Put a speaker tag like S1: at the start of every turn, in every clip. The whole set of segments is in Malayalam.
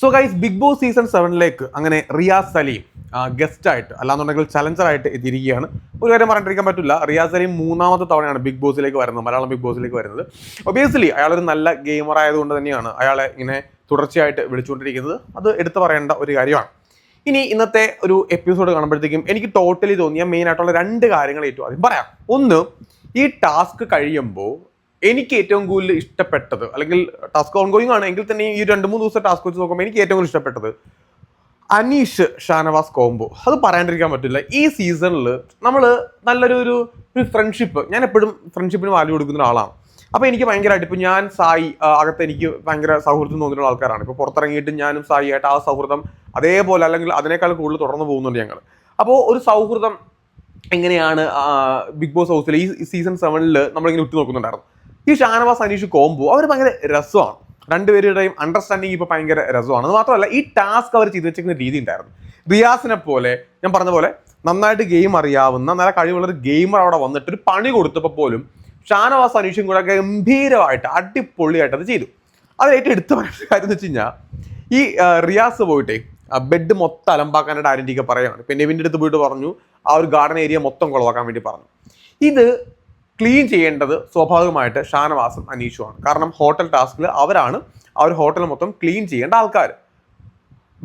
S1: So guys Bigg Boss season സെവനിലേക്ക് അങ്ങനെ റിയാസ് സലീം ഗസ്റ്റായിട്ട് അല്ലാന്നുണ്ടെങ്കിൽ ചലഞ്ചറായിട്ട് എത്തിയിരിക്കുകയാണ്. ഒരു കാര്യം പറഞ്ഞിരിക്കാൻ പറ്റില്ല റിയാസ് സലീം മൂന്നാമത്തെ തവണയാണ് ബിഗ് ബോസിലേക്ക് വരുന്നത് മലയാളം ബിഗ് ബോസിലേക്ക് വരുന്നത്. ഒബിയസ്ലി അയാളൊരു നല്ല ഗെയിമർ ആയതുകൊണ്ട് തന്നെയാണ് അയാളെ ഇങ്ങനെ തുടർച്ചയായിട്ട് വിളിച്ചുകൊണ്ടിരിക്കുന്നത്. അത് എടുത്തു പറയേണ്ട ഒരു കാര്യമാണ്. ഇനി ഇന്നത്തെ ഒരു എപ്പിസോഡ് കാണുമ്പോഴത്തേക്കും എനിക്ക് ടോട്ടലി തോന്നിയ മെയിൻ ആയിട്ടുള്ള രണ്ട് കാര്യങ്ങൾ ഏറ്റവും ആദ്യം പറയാം. ഒന്ന് ഈ ടാസ്ക് കഴിയുമ്പോൾ എനിക്ക് ഏറ്റവും കൂടുതൽ ഇഷ്ടപ്പെട്ടത് അല്ലെങ്കിൽ ടാസ്ക് ഓൺ ഗോയിങ് ആണ് എങ്കിൽ തന്നെ ഈ രണ്ട് മൂന്ന് ദിവസം ടാസ്ക് വെച്ച് നോക്കുമ്പോൾ എനിക്ക് ഏറ്റവും കൂടുതൽ ഇഷ്ടപ്പെട്ടത് അനീഷ് ഷാനവാസ് കോംബോ. അത് പറയാണ്ടിരിക്കാൻ പറ്റില്ല. ഈ സീസണിൽ നമ്മൾ നല്ലൊരു ഒരു ഒരു ഫ്രണ്ട്ഷിപ്പ് ഞാൻ എപ്പോഴും ഫ്രണ്ട്ഷിപ്പിന് വാല്യൂ കൊടുക്കുന്ന ഒരാളാണ്. അപ്പോൾ എനിക്ക് ഭയങ്കരമായിട്ട് ഇപ്പോൾ ഞാൻ സായി അകത്ത് എനിക്ക് ഭയങ്കര സൗഹൃദം തോന്നിയിട്ടുള്ള ആൾക്കാരാണ്. ഇപ്പോൾ പുറത്തിറങ്ങിയിട്ട് ഞാനും സായി ആയിട്ട് ആ സൗഹൃദം അതേപോലെ അല്ലെങ്കിൽ അതിനേക്കാൾ കൂടുതൽ തുടർന്ന് പോകുന്നുണ്ട് ഞങ്ങൾ അപ്പോൾ ഒരു സൗഹൃദം എങ്ങനെയാണ് ബിഗ് ബോസ് ഹൗസിൽ ഈ സീസൺ സെവനിൽ നമ്മളിങ്ങനെ ഉറ്റു നോക്കുന്നുണ്ടായിരുന്നു ഈ ഷാനവാസ് അനീഷ് കോംബോ അവർ ഭയങ്കര രസമാണ്. രണ്ടുപേരുടെയും അണ്ടർസ്റ്റാൻഡിങ് ഇപ്പോൾ ഭയങ്കര രസമാണ്. അത് മാത്രമല്ല ഈ ടാസ്ക് അവർ ചെയ്തു വെച്ചിരിക്കുന്ന രീതി ഉണ്ടായിരുന്നു റിയാസിനെ പോലെ ഞാൻ പറഞ്ഞ പോലെ നന്നായിട്ട് ഗെയിം അറിയാവുന്ന നല്ല കഴിവുള്ള ഒരു ഗെയിമർ അവിടെ വന്നിട്ട് ഒരു പണി കൊടുത്തപ്പോൾ പോലും ഷാനവാസ് അനീഷും കൂടെ ഗംഭീരമായിട്ട് അടിപൊളിയായിട്ട് അത് ചെയ്തു. അത് ഏറ്റവും എടുത്തു പറയേണ്ട കാര്യം എന്ന് വെച്ച് കഴിഞ്ഞാൽ ഈ റിയാസ് പോയിട്ടേ ബെഡ് മൊത്തം അലമ്പാക്കാനായിട്ട് ആരന്റിക്ക് പറയുകയാണ് പിന്നെ ഇവന്റെ അടുത്ത് പോയിട്ട് പറഞ്ഞു ആ ഒരു ഗാർഡൻ ഏരിയ മൊത്തം കുളവാക്കാൻ വേണ്ടി പറഞ്ഞു. ഇത് ക്ലീൻ ചെയ്യേണ്ടത് സ്വാഭാവികമായിട്ട് ഷാനവാസും അനീഷുമാണ്. കാരണം ഹോട്ടൽ ടാസ്കിൽ അവരാണ് ആ ഒരു ഹോട്ടൽ മൊത്തം ക്ലീൻ ചെയ്യേണ്ട ആൾക്കാർ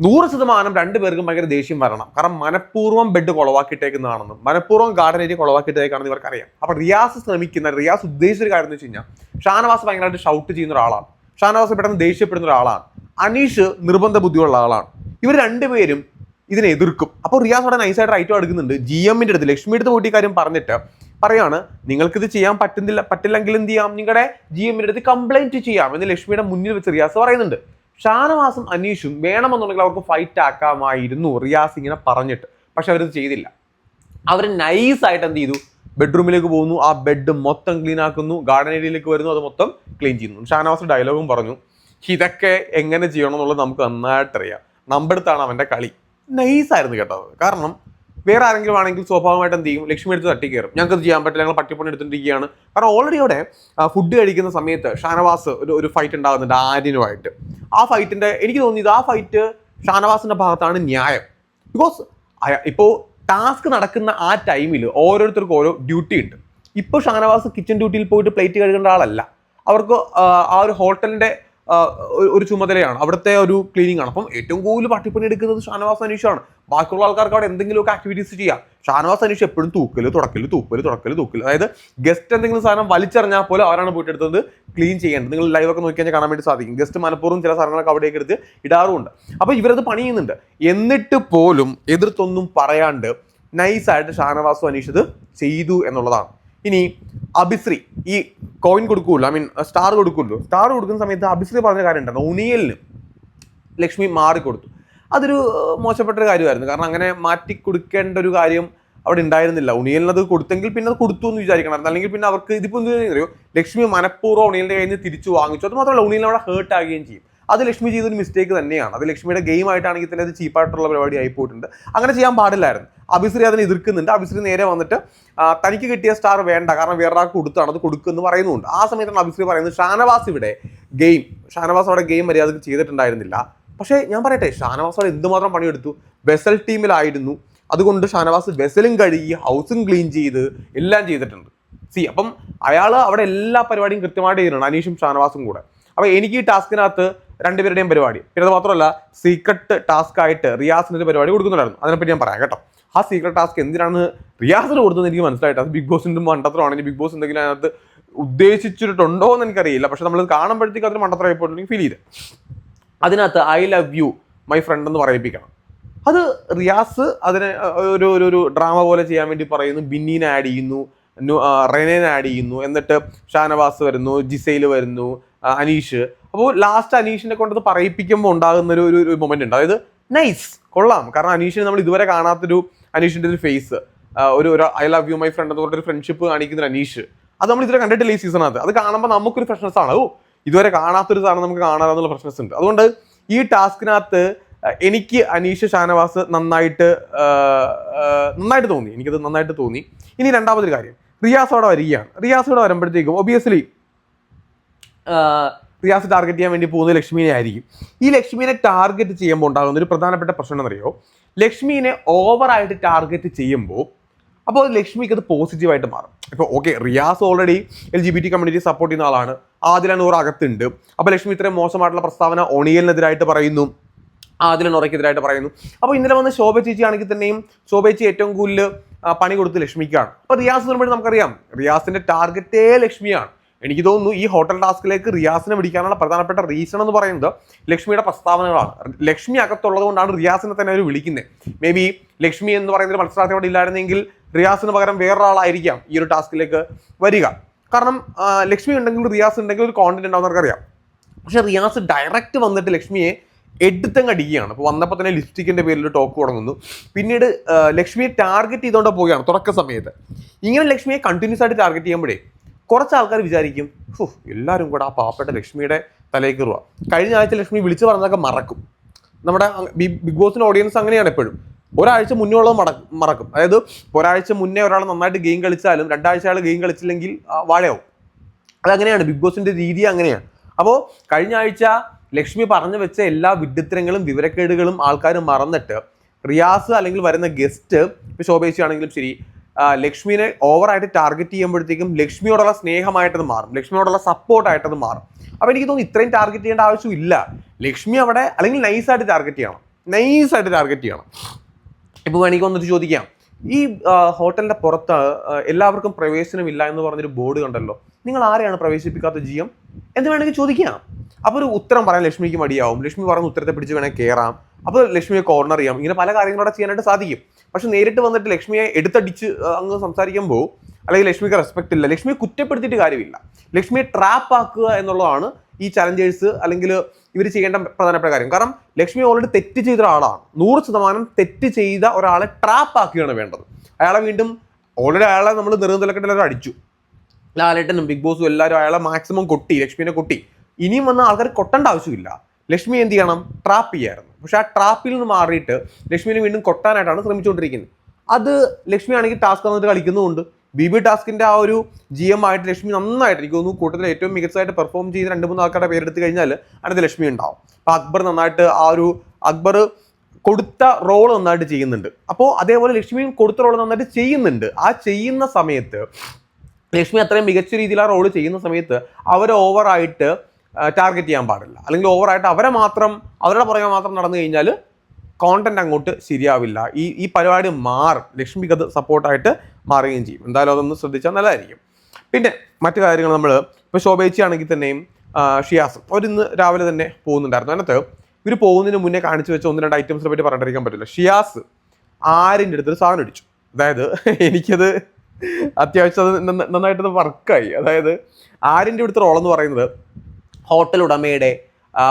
S1: നൂറ് ശതമാനം രണ്ടുപേർക്കും ഭയങ്കര ദേഷ്യം വരണം. കാരണം മനഃപൂർവം ബെഡ് കുളവാക്കിയിട്ടേക്കുന്നതാണെന്നും മനഃപൂർവം ഗാർഡൻ ഏരിയ കുളവാക്കിയിട്ടേക്കാണെന്ന് ഇവർക്കറിയാം. അപ്പൊ റിയാസ് ശ്രമിക്കുന്ന റിയാസ് ഉദ്ദേശിച്ച ഒരു കാര്യം എന്ന് വെച്ച് കഴിഞ്ഞാൽ ഷാനവാസ് ഭയങ്കരമായിട്ട് ഷൗട്ട് ചെയ്യുന്ന ഒരാളാണ്. ഷാനവാസ് പെട്ടെന്ന് ദേഷ്യപ്പെടുന്ന ഒരാളാണ്. അനീഷ് നിർബന്ധ ബുദ്ധിയുള്ള ആളാണ്. ഇവർ രണ്ടുപേരും ഇതിനെ എതിർക്കും. അപ്പോൾ റിയാസ് അവിടെ നൈസായിട്ട് റൈറ്റ് എടുക്കുന്നുണ്ട്. ജി എമ്മിന്റെ അടുത്ത് ലക്ഷ്മിയുടെ അടുത്ത് പോയിട്ട് കാര്യം പറഞ്ഞിട്ട് പറയാണ് നിങ്ങൾക്കിത് ചെയ്യാൻ പറ്റുന്നില്ല പറ്റില്ലെങ്കിൽ എന്ത് ചെയ്യാം? നിങ്ങളുടെ ജി എമ്മിന്റെ അടുത്ത് കംപ്ലൈന്റ് ചെയ്യാം എന്ന് ലക്ഷ്മിയുടെ മുന്നിൽ വെച്ച് റിയാസ് പറയുന്നുണ്ട്. ഷാനവാസും അനീഷും വേണമെന്നുണ്ടെങ്കിൽ അവർക്ക് ഫൈറ്റ് ആക്കാമായിരുന്നു റിയാസ് ഇങ്ങനെ പറഞ്ഞിട്ട്. പക്ഷെ അവരത് ചെയ്തില്ല. അവർ നൈസായിട്ട് എന്ത് ചെയ്തു? ബെഡ്റൂമിലേക്ക് പോകുന്നു ആ ബെഡ് മൊത്തം ക്ലീൻ ആക്കുന്നു ഗാർഡൻ ഏരിയയിലേക്ക് വരുന്നു അത് മൊത്തം ക്ലീൻ ചെയ്യുന്നു. ഷാനവാസ് ഡയലോഗും പറഞ്ഞു ഇതൊക്കെ എങ്ങനെ ചെയ്യണം എന്നുള്ളത് നമുക്ക് നന്നായിട്ടറിയാം. നമ്മുടെ അടുത്താണ് അവന്റെ കളി. നൈസായിരുന്നു കേട്ടോ കാരണം വേറെ ആരെങ്കിലും ആണെങ്കിൽ സ്വാഭാവികമായിട്ട് എന്ത് ചെയ്യും? ലക്ഷ്മി എടുത്ത് തട്ടി കയറും ഞങ്ങൾക്ക് അത് ചെയ്യാൻ പറ്റില്ല. ഞങ്ങൾ പട്ടിപ്പണി എടുത്തിട്ടിരിക്കുകയാണ്. കാരണം ഓൾറെഡി അവിടെ ഫുഡ് കഴിക്കുന്ന സമയത്ത് ഷാനവാസ് ഒരു ഒരു ഫൈറ്റ് ഉണ്ടാകുന്നുണ്ട് ആര്യനുമായിട്ട്. ആ ഫൈറ്റിന്റെ എനിക്ക് തോന്നിയത് ആ ഫൈറ്റ് ഷാനവാസിന്റെ ഭാഗത്താണ് ന്യായം. ബിക്കോസ് ഇപ്പോൾ ടാസ്ക് നടക്കുന്ന ആ ടൈമിൽ ഓരോരുത്തർക്കും ഓരോ ഡ്യൂട്ടി ഉണ്ട്. ഇപ്പോൾ ഷാനവാസ് കിച്ചൺ ഡ്യൂട്ടിയിൽ പോയിട്ട് പ്ലേറ്റ് കഴുകേണ്ട ആളല്ല. അവർക്ക് ആ, ഒരു ഹോട്ടലിന്റെ ഒരു ചുമതലയാണ്. അവിടുത്തെ ഒരു ക്ലീനിങ് ആണ്. അപ്പം ഏറ്റവും കൂടുതൽ പട്ടിപ്പണി എടുക്കുന്നത് ഷാനവാസ് അനീഷാണ്. ബാക്കിയുള്ള ആൾക്കാർക്ക് അവിടെ എന്തെങ്കിലുമൊക്കെ ആക്ടിവിറ്റീസ് ചെയ്യാം. ഷാനവാസ് അനീഷ് എപ്പോഴും തൂക്കൽ തുടക്കൽ തൂക്കൽ തുടക്കൽ തൂക്കൽ. അതായത് ഗസ്റ്റ് എന്തെങ്കിലും സാധനം വലിച്ചെറിഞ്ഞാൽ പോലും അവരാണ് പോയിട്ട് എടുത്തത് ക്ലീൻ ചെയ്യേണ്ടത്. നിങ്ങൾ ലൈവൊക്കെ നോക്കി കഴിഞ്ഞാൽ കാണാൻ വേണ്ടി സാധിക്കും. ഗസ്റ്റ് മനഃപൂർവം ചില സാധനങ്ങളൊക്കെ അവിടേക്ക് എടുത്ത് ഇടാറുമുണ്ട്. അപ്പോൾ ഇവരത് പണി ചെയ്യുന്നുണ്ട്. എന്നിട്ട് പോലും എതിർത്തൊന്നും പറയാണ്ട് നൈസായിട്ട് ഷാനവാസും അനീഷ് ഇത് ചെയ്തു എന്നുള്ളതാണ്. ഇനി അഭിശ്രീ ഈ കോയിൻ കൊടുക്കുമല്ലോ ഐ മീൻ സ്റ്റാർ കൊടുക്കുമല്ലോ സ്റ്റാർ കൊടുക്കുന്ന സമയത്ത് അഭിശ്രീ പറഞ്ഞ കാര്യം ഉണ്ടായിരുന്നു ഉണിയലിന് ലക്ഷ്മി മാറിക്കൊടുത്തു. അതൊരു മോശപ്പെട്ട ഒരു കാര്യമായിരുന്നു. കാരണം അങ്ങനെ മാറ്റി കൊടുക്കേണ്ട ഒരു കാര്യം അവിടെ ഉണ്ടായിരുന്നില്ല. ഉണിയലിന് അത് കൊടുത്തെങ്കിൽ പിന്നെ അത് കൊടുത്തു എന്ന് വിചാരിക്കണം അല്ലെങ്കിൽ പിന്നെ അവർക്ക് ഇതിപ്പോൾ എന്ത് അറിയോ? ലക്ഷ്മി മനഃപൂർവം ഉണിയലിന്റെ കയ്യിൽ നിന്ന് തിരിച്ചു വാങ്ങിച്ചു. അത് മാത്രമല്ല ഉണിയലിനെ അവിടെ ഹേർട്ട് ആകുകയും ചെയ്യും. അത് ലക്ഷ്മി ചെയ്തൊരു മിസ്റ്റേക്ക് തന്നെയാണ്. അത് ലക്ഷ്മിയുടെ ഗെയിം ആയിട്ടാണെങ്കിൽ തന്നെ അത് ചീപ്പായിട്ടുള്ള പരിപാടി ആയി പോയിട്ടുണ്ട്. അങ്ങനെ ചെയ്യാൻ പാടില്ലായിരുന്നു. അഭിശ്രീ അതിനെ എതിർക്കുന്നുണ്ട്. അഭിശ്രീ നേരെ വന്നിട്ട് തനിക്ക് കിട്ടിയ സ്റ്റാർ വേണ്ട. കാരണം വേറൊരാൾക്ക് കൊടുത്താണ്. അത് കൊടുക്കുമെന്ന് പറയുന്നുണ്ട്. ആ സമയത്താണ് അഭിശ്രീ പറയുന്നത് ഷാനവാസ് ഇവിടെ ഗെയിം ഷാനവാസ് അവിടെ ഗെയിം മര്യാദയ്ക്ക് ചെയ്തിട്ടുണ്ടായിരുന്നില്ല. പക്ഷേ ഞാൻ പറയട്ടെ ഷാനവാസ് അവിടെ എന്തുമാത്രം പണിയെടുത്തു? ബെസൽ ടീമിലായിരുന്നു. അതുകൊണ്ട് ഷാനവാസ് ബെസലും കഴുകി ഹൗസും ക്ലീൻ ചെയ്ത് എല്ലാം ചെയ്തിട്ടുണ്ട്. സി അപ്പം അയാൾ അവിടെ എല്ലാ പരിപാടിയും കൃത്യമായിട്ട് ചെയ്തിട്ടുണ്ട് അനീഷും ഷാനവാസും കൂടെ. അപ്പോൾ എനിക്ക് ഈ ടാസ്കിനകത്ത് രണ്ടുപേരുടെയും പരിപാടി. പിന്നെ അത് മാത്രമല്ല സീക്രട്ട് ടാസ്ക് ആയിട്ട് റിയാസിന് ഒരു പരിപാടി കൊടുക്കുന്നുണ്ടായിരുന്നു. അതിനെപ്പറ്റി ഞാൻ പറയാം കേട്ടോ. ആ സീക്രട്ട് ടാസ്ക് എന്തിനാണ് റിയാസിന് കൊടുത്തത് എനിക്ക് മനസ്സിലായിട്ട് അത് ബിഗ് ബോസിന്റെ മണ്ടത്തരമാണെങ്കിൽ ബിഗ് ബോസ് എന്തെങ്കിലും അതിനകത്ത് ഉദ്ദേശിച്ചിട്ടുണ്ടോ എന്ന് എനിക്കറിയില്ല. പക്ഷെ നമ്മൾ കാണുമ്പോഴത്തേക്ക് അതിന് മണ്ടത്തരമായി പോയിട്ടുണ്ടെങ്കിൽ ഫീൽ ചെയ്ത്. അതിനകത്ത് I love you my friend എന്ന് പറയിപ്പിക്കണം. അത് റിയാസ് അതിനെ ഒരു ഒരു ഒരു ഡ്രാമ പോലെ ചെയ്യാൻ വേണ്ടി പറയുന്നു. ബിന്നീനെ ആഡ് ചെയ്യുന്നു റെനേനെ ആഡ് ചെയ്യുന്നു. എന്നിട്ട് ഷാനവാസ് വരുന്നു ജിസൈൽ വരുന്നു അനീഷ്. അപ്പോൾ ലാസ്റ്റ് അനീഷിനെ കൊണ്ടത് പറയിപ്പിക്കുമ്പോൾ ഉണ്ടാകുന്ന ഒരു ഒരു മൊമെന്റ് ഉണ്ട്. അതായത് നൈസ് കൊള്ളാം. കാരണം അനീഷിനെ നമ്മൾ ഇതുവരെ കാണാത്തൊരു അനീഷിന്റെ ഒരു ഫേസ് ഒരു ഒരു I love you my friend എന്ന് പറഞ്ഞൊരു ഫ്രണ്ട്ഷിപ്പ് കാണിക്കുന്ന അനീഷ്. അത് നമ്മൾ ഇതുവരെ കണ്ടിട്ടില്ല ഈ സീസണകത്ത് അത് കാണുമ്പോൾ നമുക്കൊരു ഫ്രഷ്നസ് ആണ്. ഓ ഇതുവരെ കാണാത്തൊരു സാധനം നമുക്ക് കാണാറാന്നുള്ള പ്രശ്നസ് ഉണ്ട് അതുകൊണ്ട് ഈ ടാസ്കിനകത്ത് എനിക്ക് അനീഷ് ഷാനവാസ് നന്നായിട്ട് നന്നായിട്ട് തോന്നി. എനിക്കത് നന്നായിട്ട് തോന്നി. ഇനി രണ്ടാമതൊരു കാര്യം. റിയാസ് അവിടെ വരികയാണ്. റിയാസ് ഇവിടെ വരുമ്പോഴത്തേക്കും ഒബിയസ്ലി റിയാസ് ടാർഗറ്റ് ചെയ്യാൻ വേണ്ടി പോകുന്നത് ലക്ഷ്മിനെ ആയിരിക്കും. ഈ ലക്ഷ്മിനെ ടാർഗറ്റ് ചെയ്യുമ്പോൾ ഉണ്ടാകുന്ന ഒരു പ്രധാനപ്പെട്ട പ്രശ്നം എന്നറിയോ ലക്ഷ്മിനെ ഓവറായിട്ട് ടാർഗറ്റ് ചെയ്യുമ്പോൾ അപ്പോൾ ലക്ഷ്മിക്ക് അത് പോസിറ്റീവായിട്ട് മാറും. ഇപ്പോൾ okay Riyas already L G B T community support ചെയ്യുന്ന ആളാണ്. ആദില നൂറ് അകത്തുണ്ട്. അപ്പോൾ ലക്ഷ്മി ഇത്രയും മോശമായിട്ടുള്ള പ്രസ്താവന ഒണിയലിനെതിരായിട്ട് പറയുന്നു. ആദില നൂറയ്ക്കെതിരായിട്ട് പറയുന്നു. അപ്പോൾ ഇന്നലെ വന്ന് ശോഭ ചേച്ചി ആണെങ്കിൽ തന്നെയും ശോഭ ചേച്ചി ഏറ്റവും കൂടുതൽ പണി കൊടുത്ത് ലക്ഷ്മിക്കാണ്. അപ്പോൾ റിയാസ് വരുമ്പോഴും നമുക്കറിയാം. റിയാസിന്റെ ടാർഗറ്റേ ലക്ഷ്മിയാണ്. എനിക്ക് തോന്നുന്നു ഈ ഹോട്ടൽ ടാസ്കിലേക്ക് റിയാസിനെ പിടിക്കാനുള്ള പ്രധാനപ്പെട്ട റീസൺ എന്ന് പറയുന്നത് ലക്ഷ്മിയുടെ പ്രസ്താവനകളാണ്. ലക്ഷ്മി അകത്തുള്ളത് കൊണ്ടാണ് റിയാസിനെ തന്നെ അവർ വിളിക്കുന്നത് മേ ബി ലക്ഷ്മി എന്ന് പറയുന്ന ഒരു മത്സരാർത്ഥി അവിടെ ഇല്ലായിരുന്നെങ്കിൽ റിയാസിന് പകരം വേറൊരാളായിരിക്കാം ഈ ഒരു ടാസ്കിലേക്ക് വരിക. കാരണം ലക്ഷ്മി ഉണ്ടെങ്കിൽ റിയാസ് ഉണ്ടെങ്കിൽ ഒരു കോണ്ടന്റ് ഉണ്ടാവും നമുക്കറിയാം. പക്ഷെ റിയാസ് ഡയറക്റ്റ് വന്നിട്ട് ലക്ഷ്മിയെ എടുത്തങ്ങ് അടിക്കുകയാണ്. അപ്പോൾ വന്നപ്പോൾ തന്നെ ലിപ്സ്റ്റിക്കിന്റെ പേരിൽ ടോക്ക് തുടങ്ങുന്നു പിന്നീട് ലക്ഷ്മിയെ ടാർഗറ്റ് ചെയ്തുകൊണ്ട് പോവുകയാണ് തുടക്ക സമയത്ത്. ഇങ്ങനെ ലക്ഷ്മിയെ കണ്ടിന്യൂസ് ആയിട്ട് ടാർഗറ്റ് ചെയ്യുമ്പോഴേ കുറച്ച് ആൾക്കാർ വിചാരിക്കും എല്ലാവരും കൂടെ ആ പാവപ്പെട്ട ലക്ഷ്മിയുടെ തലയിൽ കയറുക. കഴിഞ്ഞ ആഴ്ച ലക്ഷ്മി വിളിച്ചു പറഞ്ഞതൊക്കെ മറക്കും. നമ്മുടെ ബിഗ് ബോസിന്റെ ഓഡിയൻസ് അങ്ങനെയാണ് എപ്പോഴും. ഒരാഴ്ച മുന്നേ ഉള്ളത് മടക്കും മറക്കും. അതായത് ഒരാഴ്ച മുന്നേ ഒരാൾ നന്നായിട്ട് ഗെയിം കളിച്ചാലും രണ്ടാഴ്ച അയാൾ ഗെയിം കളിച്ചില്ലെങ്കിൽ വാഴയാവും. അതങ്ങനെയാണ്. ബിഗ് ബോസിന്റെ രീതി അങ്ങനെയാണ്. അപ്പോൾ കഴിഞ്ഞ ആഴ്ച ലക്ഷ്മി പറഞ്ഞു വെച്ച എല്ലാ വിഡ്ഢിത്തരങ്ങളും വിവരക്കേടുകളും ആൾക്കാർ മറന്നിട്ട് റിയാസ് അല്ലെങ്കിൽ വരുന്ന ഗസ്റ്റ് ഇപ്പോൾ ശോഭേശി ആണെങ്കിലും ശരി ലക്ഷ്മിനെ ഓവറായിട്ട് ടാർഗറ്റ് ചെയ്യുമ്പോഴത്തേക്കും ലക്ഷ്മിയോടുള്ള സ്നേഹമായിട്ടത് മാറും. ലക്ഷ്മിയോടുള്ള സപ്പോർട്ടായിട്ടത് മാറും. അപ്പോൾ എനിക്ക് തോന്നുന്നു ഇത്രയും ടാർഗറ്റ് ചെയ്യേണ്ട ആവശ്യമില്ല. ലക്ഷ്മി അവിടെ അല്ലെങ്കിൽ നൈസായിട്ട് ടാർഗറ്റ് ചെയ്യണം. നൈസായിട്ട് ടാർഗറ്റ് ചെയ്യണം. ഇപ്പോൾ വേണമെങ്കിൽ വന്നിട്ട് ചോദിക്കാം. ഈ ഹോട്ടലിന്റെ പുറത്ത് എല്ലാവർക്കും പ്രവേശനമില്ല എന്ന് പറഞ്ഞൊരു ബോർഡ് കണ്ടല്ലോ. നിങ്ങൾ ആരെയാണ് പ്രവേശിപ്പിക്കാത്ത ജി എം? എന്ന് വേണമെങ്കിൽ ചോദിക്കാം. അപ്പോൾ ഒരു ഉത്തരം പറയാൻ ലക്ഷ്മിക്ക് മടിയാവും. ലക്ഷ്മി പറഞ്ഞ ഉത്തരത്തെ പിടിച്ച് വേണമെങ്കിൽ കയറാം അപ്പോൾ ലക്ഷ്മിയെ കോർണർ ചെയ്യാം. ഇങ്ങനെ പല കാര്യങ്ങളും കാര്യങ്ങളോടെ ചെയ്യാനായിട്ട് സാധിക്കും. പക്ഷെ നേരിട്ട് വന്നിട്ട് ലക്ഷ്മിയെ എടുത്തടിച്ച് അങ്ങ് സംസാരിക്കുമ്പോൾ അല്ലെങ്കിൽ ലക്ഷ്മിക്ക് റെസ്പെക്റ്റ് ഇല്ല. ലക്ഷ്മിയെ കുറ്റപ്പെടുത്തിയിട്ട് കാര്യമില്ല. ലക്ഷ്മിയെ ട്രാപ്പ് ആക്കുക എന്നുള്ളതാണ് ഈ ചലഞ്ചേഴ്സ് അല്ലെങ്കിൽ ഇവർ ചെയ്യേണ്ട പ്രധാനപ്പെട്ട കാര്യം. കാരണം ലക്ഷ്മി ഓൾറെഡി തെറ്റ് ചെയ്ത ഒരാളാണ്. നൂറ് ശതമാനം തെറ്റ് ചെയ്ത ഒരാളെ ട്രാപ്പ് ആക്കുകയാണ് വേണ്ടത്. അയാളെ വീണ്ടും ഓൾറെഡി അയാളെ നമ്മൾ നെറുന്തലക്കെട്ടിലും അടിച്ചു. ലാലേട്ടനും ബിഗ് ബോസും എല്ലാവരും അയാളെ മാക്സിമം കൊട്ടി ലക്ഷ്മിനെ കൊട്ടി. ഇനിയും വന്ന ആൾക്കാർ കൊട്ടേണ്ട ആവശ്യമില്ല. ലക്ഷ്മി എന്ത് ചെയ്യണം? ട്രാപ്പ് ചെയ്യായിരുന്നു. പക്ഷെ ആ ട്രാപ്പിൽ നിന്ന് മാറിയിട്ട് ലക്ഷ്മിനെ വീണ്ടും കൊട്ടാനായിട്ടാണ് ശ്രമിച്ചുകൊണ്ടിരിക്കുന്നത്. അത് ലക്ഷ്മി ആണെങ്കിൽ ടാസ്ക് വന്നിട്ട് കളിക്കുന്നുമുണ്ട്. ബി ബി ടാസ്കിന്റെ ആ ഒരു ജി എം ആയിട്ട് ലക്ഷ്മി നന്നായിട്ട് എനിക്ക് തോന്നുന്നു കൂട്ടത്തിൽ ഏറ്റവും മികച്ചതായിട്ട് പെർഫോം ചെയ്ത് രണ്ട് മൂന്ന് ആൾക്കാരുടെ പേരെടുത്ത് കഴിഞ്ഞാൽ അടുത്ത ലക്ഷ്മി ഉണ്ടാവും. അപ്പോൾ അക്ബർ നന്നായിട്ട് ആ ഒരു അക്ബർ കൊടുത്ത റോൾ നന്നായിട്ട് ചെയ്യുന്നുണ്ട്. അപ്പോൾ അതേപോലെ ലക്ഷ്മിയും കൊടുത്ത റോൾ നന്നായിട്ട് ചെയ്യുന്നുണ്ട്. ആ ചെയ്യുന്ന സമയത്ത് ലക്ഷ്മി അത്രയും മികച്ച രീതിയിൽ ആ റോൾ ചെയ്യുന്ന സമയത്ത് അവർ ഓവറായിട്ട് ടാർഗറ്റ് ചെയ്യാൻ പാടില്ല. അല്ലെങ്കിൽ ഓവറായിട്ട് അവരെ മാത്രം അവരുടെ പുറകെ മാത്രം നടന്നു കഴിഞ്ഞാൽ കോണ്ടന്റ് അങ്ങോട്ട് ശരിയാവില്ല. ഈ ഈ പരിപാടി മാറും ലക്ഷ്മിക്ക് അത് സപ്പോർട്ടായിട്ട് മാറുകയും ചെയ്യും. എന്തായാലും അതൊന്ന് ശ്രദ്ധിച്ചാൽ നല്ലതായിരിക്കും. പിന്നെ മറ്റു കാര്യങ്ങൾ നമ്മൾ ഇപ്പോൾ ശോഭേച്ചി ആണെങ്കിൽ തന്നെയും ഷിയാസ് അവരിന്ന് രാവിലെ തന്നെ പോകുന്നുണ്ടായിരുന്നു. അതിനകത്ത് ഇവർ പോകുന്നതിന് മുന്നേ കാണിച്ചു വെച്ച ഒന്ന് രണ്ട് ഐറ്റംസിനെ പറ്റി പറഞ്ഞിരിക്കാൻ പറ്റില്ല. ഷിയാസ് ആരിന്റെ അടുത്തൊരു സാധനം അടിച്ചു അതായത് എനിക്കത് അത്യാവശ്യം അത് നന്നായിട്ടത് വർക്കായി അതായത് ആരിന്റെ അടുത്ത് റോളെന്ന് പറയുന്നത് ഹോട്ടൽ ഉടമയുടെ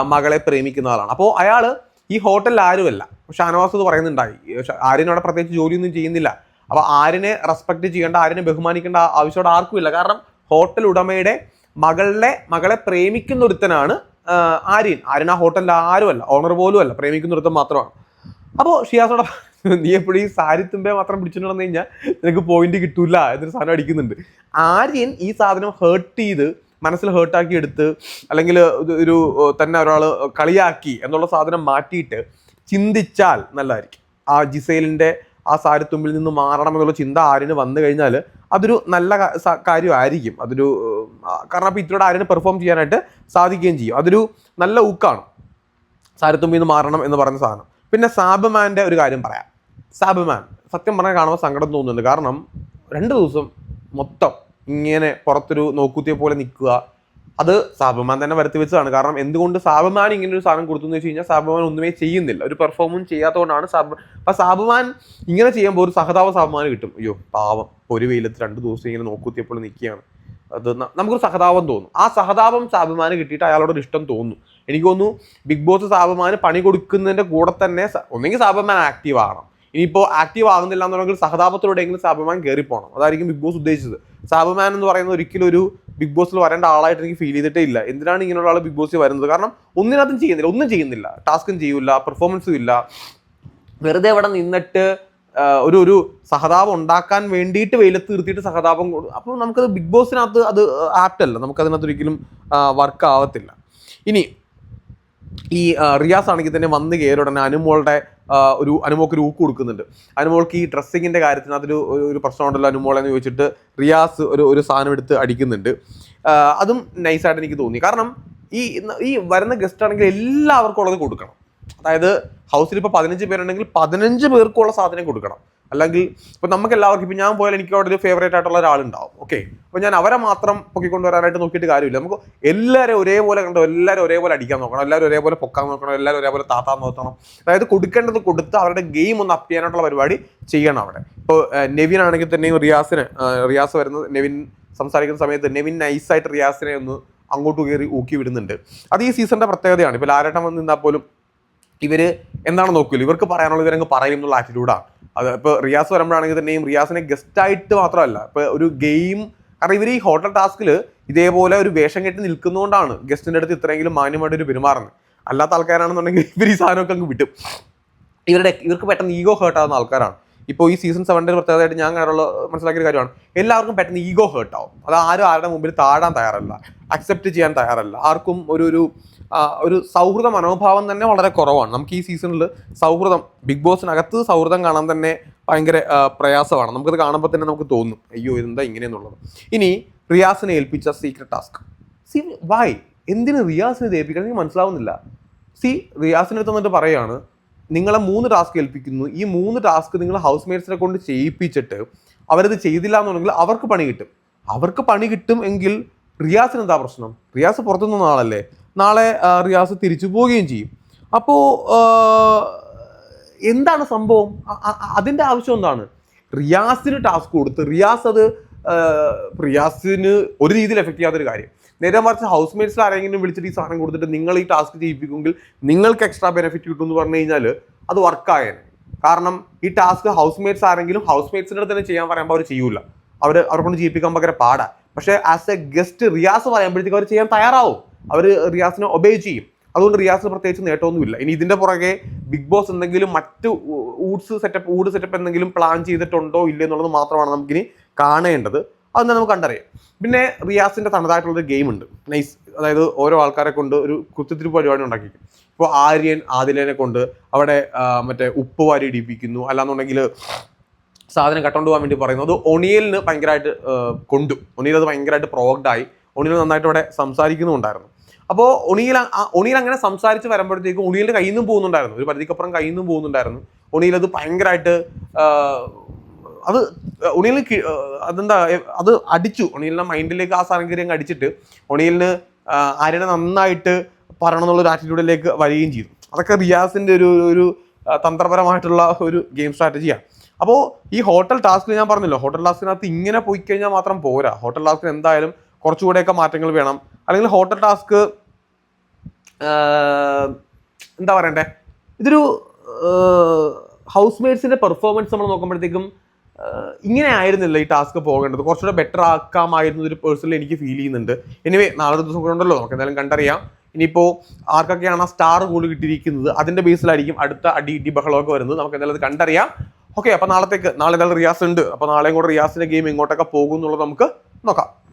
S1: മകളെ പ്രേമിക്കുന്ന ആളാണ്. അപ്പോൾ അയാൾ ഈ ഹോട്ടലിൽ ആരുമല്ല. ഷാനവാസ് ഇത് പറയുന്നുണ്ടായി. ഷ- ആര്യനും അവിടെ പ്രത്യേകിച്ച് ജോലിയൊന്നും ചെയ്യുന്നില്ല. അപ്പോൾ ആരിനെ റെസ്പെക്ട് ചെയ്യേണ്ട ആരിനെ ബഹുമാനിക്കേണ്ട ആവശ്യമോടെ ആർക്കുമില്ല കാരണം ഹോട്ടൽ ഉടമയുടെ മകളുടെ മകളെ പ്രേമിക്കുന്ന ഒരുത്തനാണ് ആര്യൻ. ആര്യൻ ആ ഹോട്ടലിൽ ആരുമല്ല. ഓണർ പോലും അല്ല. പ്രേമിക്കുന്ന ഒരുത്തൻ മാത്രമാണ്. അപ്പോൾ ഷിയാസോടെ നീ എപ്പോഴും ഈ സാരി തുമ്പെ മാത്രം പിടിച്ചിട്ട് വന്നു കഴിഞ്ഞാൽ നിനക്ക് പോയിന്റ് കിട്ടൂല എന്നൊരു സാധനം അടിക്കുന്നുണ്ട്. ആര്യൻ ഈ സാധനം ഹേർട്ട് ചെയ്ത് മനസ്സിൽ ഹേർട്ടാക്കി എടുത്ത് അല്ലെങ്കിൽ ഒരു തന്നെ ഒരാൾ കളിയാക്കി എന്നുള്ള സാധനം മാറ്റിയിട്ട് ചിന്തിച്ചാൽ നല്ലതായിരിക്കും. ആ ജിസൈലിന്റെ ആ സാരത്തുമ്പിൽ നിന്ന് മാറണം എന്നുള്ള ചിന്ത ആരിന് വന്നു കഴിഞ്ഞാൽ അതൊരു നല്ല കാര്യമായിരിക്കും. അതൊരു കാരണം അപ്പോൾ ഇതിലൂടെ ആരിന് പെർഫോം ചെയ്യാനായിട്ട് സാധിക്കുകയും ചെയ്യും. അതൊരു നല്ല ഊക്കാണ്. സാരത്തുമ്പിൽ നിന്ന് മാറണം എന്ന് പറഞ്ഞ സാധനം. പിന്നെ സാബ്മാന്റെ ഒരു കാര്യം പറയാം. സാബ്മാൻ സത്യം പറഞ്ഞാൽ കാണുമ്പോൾ സങ്കടം തോന്നുന്നുണ്ട്. കാരണം രണ്ട് ദിവസം മൊത്തം ഇങ്ങനെ പുറത്തൊരു നോക്കൂത്തിയെ പോലെ നിൽക്കുക. അത് സാബമാൻ തന്നെ വരുത്തി വെച്ചതാണ്. കാരണം എന്തുകൊണ്ട് സാബമാൻ ഇങ്ങനെ ഒരു സാധനം കൊടുത്തു എന്ന് വെച്ച് കഴിഞ്ഞാൽ സാബമാൻ ഒന്നുമേ ചെയ്യുന്നില്ല. ഒരു പെർഫോമും ചെയ്യാത്തതുകൊണ്ടാണ് സാബ് അപ്പൊ സാബുമാൻ ഇങ്ങനെ ചെയ്യുമ്പോൾ ഒരു സഹതാപ സാബമാൻ കിട്ടും. അയ്യോ പാവം. ഒരു വെയിലത്ത് രണ്ട് ദിവസം ഇങ്ങനെ നോക്കുത്തിയപ്പോൾ നിൽക്കുകയാണ്. അത് നമുക്കൊരു സഹതാപം തോന്നും. ആ സഹതാപം സാബുമാന് കിട്ടിയിട്ട് അയാളോട് ഇഷ്ടം തോന്നും. എനിക്ക് തോന്നുന്നു ബിഗ് ബോസ് സാബുമാന് പണി കൊടുക്കുന്നതിന്റെ കൂടെ തന്നെ ഒന്നെങ്കിൽ സാബുമാൻ ആക്റ്റീവ് ആകണം. ഇനിയിപ്പോൾ ആക്റ്റീവ് ആകുന്നില്ല എന്നുണ്ടെങ്കിൽ സഹതാപത്തിലൂടെയെങ്കിലും സാബുമാൻ കയറി പോകണം അതായിരിക്കും ബിഗ് ബോസ് ഉദ്ദേശിച്ചത്. സാബുമാൻ എന്ന് പറയുന്ന ഒരിക്കലും ഒരു ബിഗ് ബോസിൽ വരേണ്ട ആളായിട്ട് എനിക്ക് ഫീൽ ചെയ്തിട്ടേ ഇല്ല. എന്തിനാണ് ഇങ്ങനെയുള്ള ആൾ ബിഗ് ബോസിൽ വരുന്നത്? കാരണം ഒന്നിനകത്തും ചെയ്യുന്നില്ല. ഒന്നും ചെയ്യുന്നില്ല. ടാസ്കും ചെയ്യില്ല. പെർഫോമൻസും ഇല്ല. വെറുതെ അവിടെ നിന്നിട്ട് ഒരു ഒരു സഹതാപം ഉണ്ടാക്കാൻ വേണ്ടിയിട്ട് വെയിലത്ത് നിർത്തിയിട്ട് സഹതാപം അപ്പോൾ നമുക്കത് ബിഗ് ബോസിനകത്ത് അത് ആപ്റ്റ് അല്ല. നമുക്കതിനകത്ത് ഒരിക്കലും വർക്ക് ആവത്തില്ല. ഇനി ഈ റിയാസ് ആണെങ്കിൽ തന്നെ വന്ന് കയറി ഉടനെ അനുമോളുടെ ഒരു അനുമോൾക്ക് ഒരു ഊക്ക് കൊടുക്കുന്നുണ്ട്. അനുമോൾക്ക് ഈ ഡ്രസ്സിങ്ങിന്റെ കാര്യത്തിന് അതൊരു ഒരു- പ്രശ്നമുണ്ടല്ലോ അനുമോളെന്ന് ചോദിച്ചിട്ട് റിയാസ് ഒരു ഒരു സാധനം എടുത്ത് അടിക്കുന്നുണ്ട്. അതും നൈസായിട്ട് എനിക്ക് തോന്നി. കാരണം ഈ ഈ വരുന്ന ഗസ്റ്റ് ആണെങ്കിൽ എല്ലാവർക്കും ഉള്ളത് കൊടുക്കണം. അതായത് ഹൗസിൽ ഇപ്പോൾ പതിനഞ്ച് പേരുണ്ടെങ്കിൽ പതിനഞ്ച് പേർക്കുള്ള സാധനം കൊടുക്കണം. അല്ലെങ്കിൽ ഇപ്പൊ നമുക്ക് എല്ലാവർക്കും ഇപ്പൊ ഞാൻ പോയാൽ എനിക്ക് അവിടെ ഒരു ഫേവറേറ്റ് ആയിട്ടുള്ള ഒരാളുണ്ടാവും. ഓക്കെ അപ്പൊ ഞാൻ അവരെ മാത്രം പൊക്കിക്കൊണ്ടുവരാനായിട്ട് നോക്കിയിട്ട് കാര്യമില്ല. നമുക്ക് എല്ലാവരും ഒരേപോലെ കണ്ടോ? എല്ലാവരും ഒരേപോലെ അടിക്കാൻ നോക്കണം. എല്ലാവരും ഒരേപോലെ പൊക്കാൻ നോക്കണം. എല്ലാവരും ഒരേപോലെ താത്താൻ നോക്കണം. അതായത് കൊടുക്കേണ്ടത് കൊടുത്ത് അവരുടെ ഗെയിം ഒന്ന് അപ്പ് ചെയ്യാനായിട്ടുള്ള പരിപാടി ചെയ്യണം അവിടെ. ഇപ്പോൾ നെവിൻ ആണെങ്കിൽ തന്നെയും റിയാസിന് റിയാസ് വരുന്നത് നെവിൻ സംസാരിക്കുന്ന സമയത്ത് നെവിൻ നൈസായിട്ട് റിയാസിനെ ഒന്ന് അങ്ങോട്ട് കയറി ഊക്കി വിടുന്നുണ്ട്. അത് ഈ സീസണിന്റെ പ്രത്യേകതയാണ്. ഇപ്പോൾ ലാരട്ടം വന്ന് നിന്നാൽ പോലും ഇവർ എന്താണ് നോക്കില്ല ഇവർക്ക് പറയാനുള്ളത് ഇവരങ്ങ് പറയും എന്നുള്ള ആറ്റിറ്റ്യൂഡാണ് അത് ഇപ്പോൾ റിയാസ് വരുമ്പോഴാണെങ്കിൽ തന്നെയും റിയാസിനെ ഗസ്റ്റ് ആയിട്ട് മാത്രമല്ല ഇപ്പോൾ ഒരു ഗെയിം കാരണം ഇവർ ഈ ഹോട്ടൽ ടാസ്കിൽ ഇതേപോലെ ഒരു വേഷം കെട്ടി നിൽക്കുന്നതുകൊണ്ടാണ് ഗസ്റ്റിന്റെ അടുത്ത് ഇത്രയെങ്കിലും മാന്യമായിട്ട് ഒരു പെരുമാറുന്നത്. അല്ലാത്ത ആൾക്കാരാണെന്നുണ്ടെങ്കിൽ ഇവർ ഈ സാധനമൊക്കെ അങ്ങ് വിട്ടും. ഇവരുടെ ഇവർക്ക് പെട്ടെന്ന് ഈഗോ ഹേർട്ട് ആവുന്ന ആൾക്കാരാണ്. ഇപ്പോൾ ഈ സീസൺ സെവന്റെ പ്രത്യേകതയായിട്ട് ഞാൻ കാര്യമുള്ള മനസ്സിലാക്കിയ കാര്യമാണ്. എല്ലാവർക്കും പെട്ടെന്ന് ഈഗോ ഹേർട്ട് ആവും. അത് ആരും ആരുടെ മുമ്പിൽ താഴാൻ തയ്യാറല്ല. അക്സെപ്റ്റ് ചെയ്യാൻ തയ്യാറല്ല. ആർക്കും ഒരു ഒരു ഒരു സൗഹൃദ മനോഭാവം തന്നെ വളരെ കുറവാണ്. നമുക്ക് ഈ സീസണിൽ സൗഹൃദം ബിഗ് ബോസിനകത്ത് സൗഹൃദം കാണാൻ തന്നെ ഭയങ്കര പ്രയാസമാണ്. നമുക്കത് കാണുമ്പോൾ തന്നെ നമുക്ക് തോന്നും അയ്യോ ഇതെന്താ ഇങ്ങനെയെന്നുള്ളത്? ഇനി റിയാസിനെ ഏൽപ്പിച്ച സീക്രട്ട് ടാസ്ക് സി വൈ എന്തിന് റിയാസിനെ ഇത് ഏൽപ്പിക്കണം? എനിക്ക് മനസ്സിലാവുന്നില്ല. സി റിയാസിനെ തന്നിട്ട് പറയാണ് നിങ്ങളെ മൂന്ന് ടാസ്ക് ഏൽപ്പിക്കുന്നു. ഈ മൂന്ന് ടാസ്ക് നിങ്ങൾ ഹൗസ് മേറ്റ്സിനെ കൊണ്ട് ചെയ്യിപ്പിച്ചിട്ട് അവരത് ചെയ്തില്ല എന്നുണ്ടെങ്കിൽ അവർക്ക് പണി കിട്ടും. അവർക്ക് പണി കിട്ടും എങ്കിൽ റിയാസിന് എന്താ പ്രശ്നം? റിയാസ് പുറത്തുനിന്ന ആളല്ലേ? നാളെ റിയാസ് തിരിച്ചു പോവുകയും ചെയ്യും. അപ്പോൾ എന്താണ് സംഭവം? അ- അ- അതിന്റെ ആവശ്യം എന്താണ്? റിയാസിന് ടാസ്ക് കൊടുത്ത് റിയാസ് അത് റിയാസിന് ഒരു രീതിയിൽ എഫക്റ്റ് ചെയ്യാത്തൊരു കാര്യം. നേരെ മറിച്ച് ഹൗസ് മേറ്റ്സിൽ ആരെങ്കിലും വിളിച്ചിട്ട് ഈ സാധനം കൊടുത്തിട്ട് നിങ്ങൾ ഈ ടാസ്ക് ചെയ്യിപ്പിക്കുമെങ്കിൽ നിങ്ങൾക്ക് എക്സ്ട്രാ ബെനിഫിറ്റ് കിട്ടും എന്ന് പറഞ്ഞു കഴിഞ്ഞാൽ അത് വർക്കായേനെ കാരണം ഈ ടാസ്ക് ഹൗസ് മേറ്റ്സ് ആരെങ്കിലും ഹൗസ് മേറ്റ്സിന്റെ തന്നെ ചെയ്യാൻ പറയുമ്പോൾ അവർ ചെയ്യൂല. അവർ അവരെ കൊണ്ട് ചെയ്യിപ്പിക്കാൻ പകരം പാടാ. പക്ഷേ ആസ് എ ഗസ്റ്റ് റിയാസ് പറയുമ്പോഴത്തേക്ക് അവർ ചെയ്യാൻ തയ്യാറാവും. അവർ റിയാസിനെ ഒബേ ചെയ്യും. അതുകൊണ്ട് റിയാസിന് പ്രത്യേകിച്ച് നേട്ടമൊന്നുമില്ല. ഇനി ഇതിന്റെ പുറകെ ബിഗ് ബോസ് എന്തെങ്കിലും മറ്റ് ഊഡ്സ് സെറ്റപ്പ് ഊഡ് സെറ്റപ്പ് എന്തെങ്കിലും പ്ലാൻ ചെയ്തിട്ടുണ്ടോ ഇല്ലേ എന്നുള്ളത് മാത്രമാണ് നമുക്കിനി കാണേണ്ടത്. അതെന്താ നമുക്ക് കണ്ടറിയാം. പിന്നെ റിയാസിന്റെ തനതായിട്ടുള്ളൊരു ഗെയിം ഉണ്ട്. നൈസ് അതായത് ഓരോ ആൾക്കാരെ കൊണ്ട് ഒരു കുത്തിത്തിരി പരിപാടി ഉണ്ടാക്കി ഇപ്പോൾ ആര്യൻ ആദിലേനെ കൊണ്ട് അവിടെ മറ്റേ ഉപ്പ് വാരി ഇടിപ്പിക്കുന്നു. അല്ലാന്നുണ്ടെങ്കിൽ സാധനം കട്ടോണ്ട് പോകാൻ വേണ്ടി പറയുന്നു. അത് ഒണിയലിന് ഭയങ്കരമായിട്ട് കൊണ്ടു. ഒണിയൽ അത് ഭയങ്കരമായിട്ട് പ്രോഗ്ഡായി ഒണിയൽ നന്നായിട്ട് അവിടെ സംസാരിക്കുന്നുണ്ടായിരുന്നു അപ്പോൾ ഒണിയൽ ഒണിയിൽ അങ്ങനെ സംസാരിച്ച് വരുമ്പോഴത്തേക്കും ഒണിയലിന്റെ കയ്യിൽ നിന്നും പോകുന്നുണ്ടായിരുന്നു. ഒരു പരിധിക്കപ്പുറം കയ്യിൽ നിന്നും പോകുന്നുണ്ടായിരുന്നു. ഒണിയൽ അത് ഭയങ്കരമായിട്ട് അത് ഒണിയലിന് അതെന്താ അത് അടിച്ചു. ഒണിയലിന്റെ മൈൻഡിലേക്ക് ആ സാഹചര്യം അടിച്ചിട്ട് ഒണിയലിന് ആര്യനെ നന്നായിട്ട് ഒരു ആറ്റിറ്റ്യൂഡിലേക്ക് വരികയും ചെയ്തു. അതൊക്കെ റിയാസിന്റെ ഒരു ഒരു തന്ത്രപരമായിട്ടുള്ള ഒരു ഗെയിം സ്ട്രാറ്റജിയാണ് അപ്പോൾ ഈ ഹോട്ടൽ ടാസ്ക് ഞാൻ പറഞ്ഞല്ലോ ഹോട്ടൽ ടാസ്കിനകത്ത് ഇങ്ങനെ പോയി കഴിഞ്ഞാൽ മാത്രം പോരാ. ഹോട്ടൽ ടാസ്കിന് എന്തായാലും കുറച്ചുകൂടെയൊക്കെ മാറ്റങ്ങൾ വേണം. അല്ലെങ്കിൽ ഹോട്ടൽ ടാസ്ക് എന്താ പറയണ്ടേ? ഇതൊരു ഹൗസ് മേറ്റ്സിന്റെ പെർഫോമൻസ് നമ്മൾ നോക്കുമ്പോഴത്തേക്കും ഇങ്ങനെ ആയിരുന്നില്ല ഈ ടാസ്ക് പോകേണ്ടത്. കുറച്ചുകൂടെ ബെറ്റർ ആക്കാമായിരുന്നു ഒരു പേഴ്സണലി എനിക്ക് ഫീൽ ചെയ്യുന്നുണ്ട്. എനിവേ നാളത്തെ ദിവസം കൂടെ ഉണ്ടല്ലോ. നമുക്ക് എന്തായാലും കണ്ടറിയാം. ഇനിയിപ്പോൾ ആർക്കൊക്കെയാണ് ആ സ്റ്റാർ കൂടുതൽ കിട്ടിയിരിക്കുന്നത്? അതിന്റെ ബേസിലായിരിക്കും അടുത്ത അടി ഇടി ബഹളമൊക്കെ വരുന്നത്. നമുക്ക് എന്തായാലും അത് കണ്ടറിയാം. ഓക്കെ അപ്പോൾ നാളത്തേക്ക്. നാളെ എന്തായാലും റിയാസ് ഉണ്ട്. അപ്പോൾ നാളെയും കൂടെ റിയാസിന്റെ ഗെയിം എങ്ങോട്ടൊക്കെ പോകും എന്നുള്ളത് നമുക്ക് നോക്കാം.